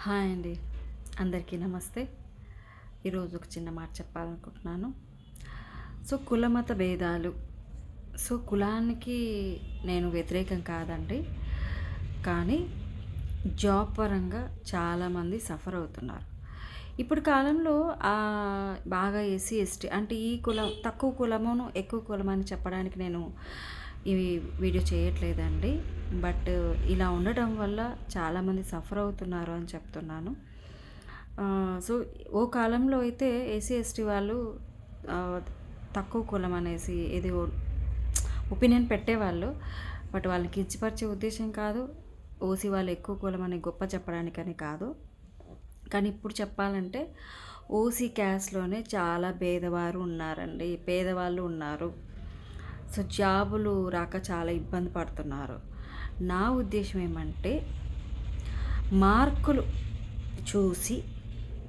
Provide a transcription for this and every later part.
Hi అండి. అందరికీ నమస్తే. ఈరోజు ఒక చిన్న మాట చెప్పాలనుకుంటున్నాను. సో కులమత భేదాలు. సో కులానికి నేను వ్యతిరేకం కాదండి. కానీ జాబ్ పరంగా చాలామంది సఫర్ అవుతున్నారు. ఇప్పుడు కాలంలో బాగా ఎస్సీ ఎస్టీ అంటే ఈ కులం తక్కువ కులమును ఎక్కువ కులం అని చెప్పడానికి నేను ఇవి వీడియో చేయట్లేదండి. బట్ ఇలా ఉండటం వల్ల చాలామంది సఫర్ అవుతున్నారు అని చెప్తున్నాను. సో ఓ కాలంలో అయితే ఏసీ ఎస్టీ వాళ్ళు తక్కువ కులం అనేసి ఇది ఒపీనియన్ పెట్టేవాళ్ళు. బట్ వాళ్ళని కించపరిచే ఉద్దేశం కాదు. ఓసీ వాళ్ళు ఎక్కువ కులం అని గొప్ప చెప్పడానికని కాదు. కానీ ఇప్పుడు చెప్పాలంటే ఓసీ క్యాస్ట్లోనే చాలా పేదవారు ఉన్నారండి. పేదవాళ్ళు ఉన్నారు. సో జాబులు రాక చాలా ఇబ్బంది పడుతున్నారు. నా ఉద్దేశం ఏమంటే మార్కులు చూసి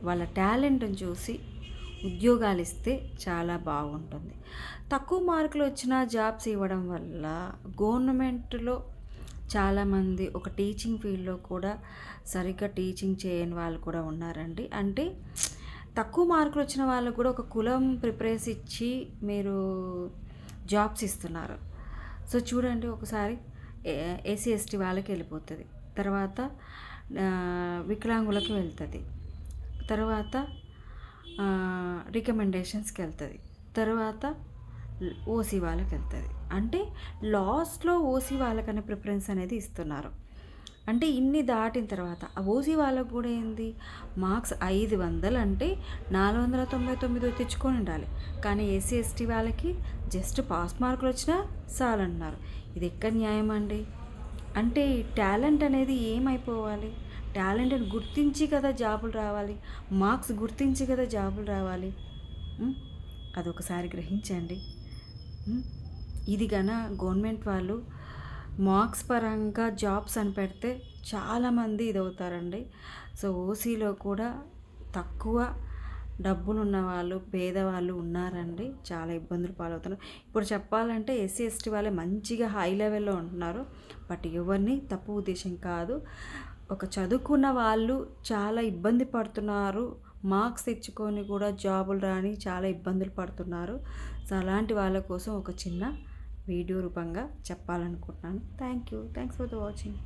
వాళ్ళ టాలెంట్ని చూసి ఉద్యోగాలు ఇస్తే చాలా బాగుంటుంది. తక్కువ మార్కులు వచ్చిన జాబ్స్ ఇవ్వడం వల్ల గవర్నమెంట్లో చాలామంది ఒక టీచింగ్ ఫీల్డ్లో కూడా సరిగ్గా టీచింగ్ చేయని వాళ్ళు కూడా ఉన్నారండి. అంటే తక్కువ మార్కులు వచ్చిన వాళ్ళకు కూడా ఒక కులం ప్రిపరేస్ ఇచ్చి మీరు జాబ్స్ ఇస్తున్నారు. సో చూడండి ఒకసారి ఏసీ ఎస్టీ వాళ్ళకి వెళ్ళిపోతుంది. తర్వాత వికలాంగులకు వెళ్తుంది. తర్వాత రికమెండేషన్స్కి వెళ్తుంది. తర్వాత ఓసీ వాళ్ళకి వెళ్తుంది. అంటే లాస్ట్లో ఓసీ వాళ్ళకనే ప్రిఫరెన్స్ అనేది ఇస్తున్నారు. అంటే ఇన్ని దాటిన తర్వాత ఆ ఓసీ వాళ్ళకు కూడా ఏంది? మార్క్స్ ఐదు వందలు అంటే నాలుగు వందల తొంభై తొమ్మిది తెచ్చుకొని ఉండాలి. కానీ ఎస్సీ ఎస్టీ వాళ్ళకి జస్ట్ పాస్ మార్కులు వచ్చినా చాలంటున్నారు ఇది ఎక్కడ న్యాయం అండి? అంటే టాలెంట్ అనేది ఏమైపోవాలి? టాలెంట్ని గుర్తించి కదా జాబులు రావాలి. మార్క్స్ గుర్తించి కదా జాబులు రావాలి. అదొకసారి గ్రహించండి. ఇది గన గవర్నమెంట్ వాళ్ళు మార్క్స్ పరంగా జాబ్స్ అని పెడితే చాలామంది ఇదవుతారండి. సో ఓసీలో కూడా తక్కువ డబ్బులు ఉన్నవాళ్ళు పేదవాళ్ళు ఉన్నారండి. చాలా ఇబ్బందులు పాలవుతున్నారు. ఇప్పుడు చెప్పాలంటే ఎస్సీ ఎస్టీ వాళ్ళే మంచిగా హై లెవెల్లో ఉంటున్నారు. బట్ ఎవరిని తప్పు ఉద్దేశం కాదు. ఒక చదువుకున్న వాళ్ళు చాలా ఇబ్బంది పడుతున్నారు. మార్క్స్ తెచ్చుకొని కూడా జాబులు రాని చాలా ఇబ్బందులు పడుతున్నారు. సో అలాంటి వాళ్ళ కోసం ఒక చిన్న వీడియో రూపంగా చెప్పాలనుకుంటున్నాను. Thank you thanks for the watching